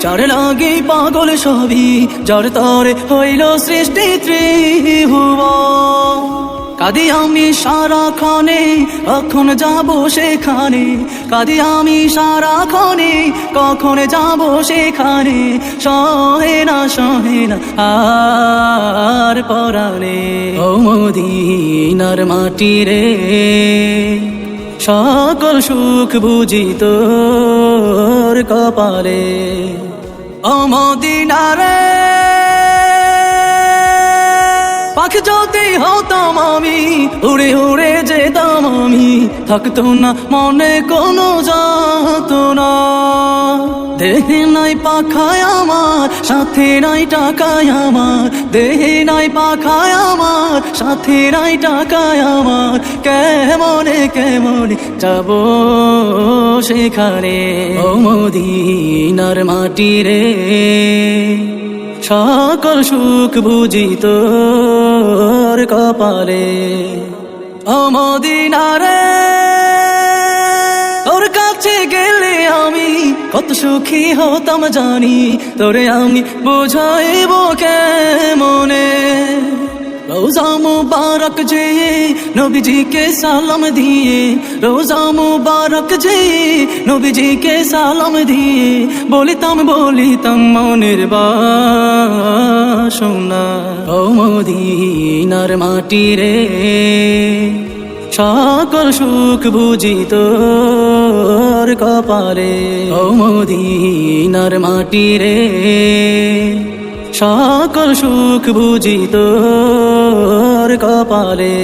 চার লাগে পাগল সবই, যার তরে হইল সৃষ্টি ত্রিভুব। কাদি আমি সারা সারাক্ষণে, কখন যাব সেখানে? কাদি আমি সারা সারাক্ষণে, কখন যাব সেখানে? সহে না সহে না, আর পরাণে। ও মদিনার মাটি রে সকল সুখ বুঝি তোর কপালে। অমদিনারে পাখি যদি হতাম আমি, উড়ে উড়ে যেতাম আমি, থাকতো না মনে কোনো যাত না। দেহে নাই পাখায় আমার, সাথে নাই টাকায় আমার, দেহে নাই পাখায় আমার, সাথে নাই টাকায় আমার, কেমনে কেমনে যাব সেখানে? ও মদিনার মাটি রে। সকল সুখ বুঝি তোর কপালে। অমদিনারে তোর কাছে গেলে আমি কত সুখী হতাম জানি, তোরে আমি বোঝাইব কে মনে রোজা মুবারক যে নবীজি কে সালাম দিয়ে রোজা মুবারক যে নবীজি কে সালাম দিয়ে বলিতাম বলিতাম মনের বাসনা ও মদিনার মাটি রে সকল সুখ বুঝি তোর কপালে ও মদিনার মাটি রে সকল সুখ বুঝি কপালে